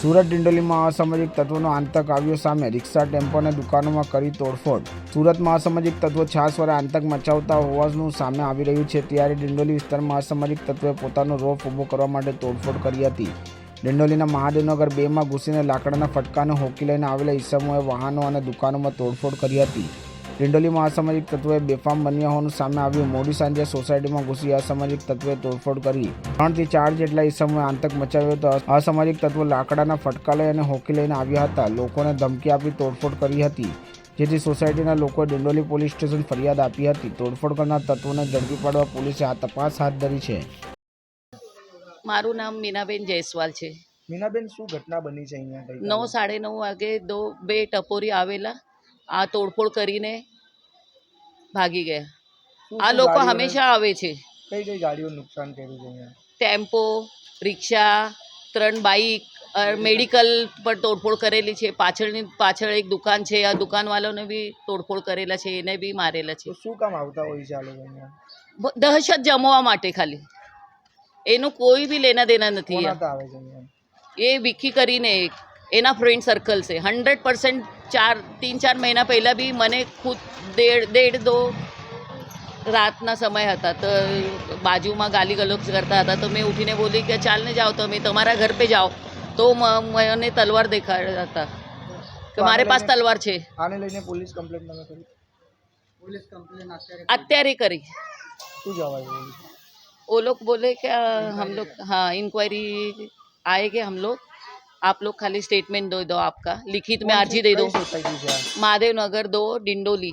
સુરત ડિંડોલીમાં અસામાજિક તત્વોનો આતંક આવ્યો સામે રિક્ષા, ટેમ્પો અને દુકાનોમાં કરી તોડફોડ. સુરતમાં અસામાજિક તત્વો છાસવારે આતંક મચાવતા હોવાનું સામે આવી રહ્યું છે, ત્યારે ડિંડોલી વિસ્તારમાં અસામાજિક તત્વોએ પોતાનો રોફ ઊભો કરવા માટે તોડફોડ કરી હતી. ડિંડોલીના મહાદેવનગર બેમાં ઘૂસીને લાકડાના ફટકાને હોકી લઈને આવેલા ઈસમોએ વાહનો અને દુકાનોમાં તોડફોડ કરી હતી. ડિંડોલીમાં અસામાજિક તત્વોએ બેફામ બન્યા હોવાનું સામે આવ્યું. મોડી સાંજે સોસાયટીમાં ઘૂસી અસામાજિક તત્વોએ તોડફોડ કરી. ત્રણથી ચાર જેટલા ઈસમોએ આતંક મચાવ્યો હતો. અસામાજિક તત્વો લાકડાના ફટકા લઈ અને હોકી લઈને આવ્યા હતા. લોકોને ધમકી આપી તોડફોડ કરી હતી. જેથી સોસાયટીના લોકોએ ડિંડોલી પોલીસ સ્ટેશન ફરિયાદ આપી હતી. તોડફોડ કરનાર તત્વોને ઝડપી પાડવા પોલીસે આ તપાસ હાથ ધરી છે. મારું નામ મીનાબેન જયસ્વાલ છે. મીનાબેન શું ઘટના બની છે અહીંયા? નવ સાડે નવ વાગે દો બે ટપોરી આવેલા. આ તોડફોડ કરીને ભાગી ગયા. આ લોકો હંમેશા આવે છે. કઈ કઈ ગાડીઓ નુકસાન કર્યું છે ટેમ્પો રિક્ષા ત્રણ બાઈક મેડિકલ પર તોડફોડ કરેલી છે. પાછળની પાછળ એક દુકાન છે. આ દુકાનવાળાને બી તોડફોડ કરેલા છે. એને બી મારેલા છે. શું કામ આવતા હોય છે આ લોકો દહેશત જમવા માટે ખાલી. એનું કોઈ બી લેના દેના નથી એ વિકી કરીને એક. એના ફ્રેન્ડ સર્કલ છે. હન્ડ્રેડ પરસેન્ટ ચાર તીન ચાર મહિના પહેલાં બી મને ખુદ દેડ દેડ દો રાતના સમય હતા. તો બાજુમાં ગાલી ગલોચ કરતા હતા. તો મેં ઉઠીને બોલી કે ચાલને જાઓ તમે તમારા ઘર પે જાઓ. તો મને તલવાર દેખાડ્યા હતા. કે મારે પાસે તલવાર છે. આને લઈને પોલીસ કમ્પ્લેન તમે કરી? પોલીસ કમ્પ્લેન અત્યારે કરી. શું જવાબ ઓ લોગ બોલે કે હમ લોગ હા ઇન્ક્વાયરી આએ કે હમ લોગ आप लोग खाली स्टेटमेंट दे दो आपका लिखित में अर्जी दे दो महादेव नगर दो डिंडोली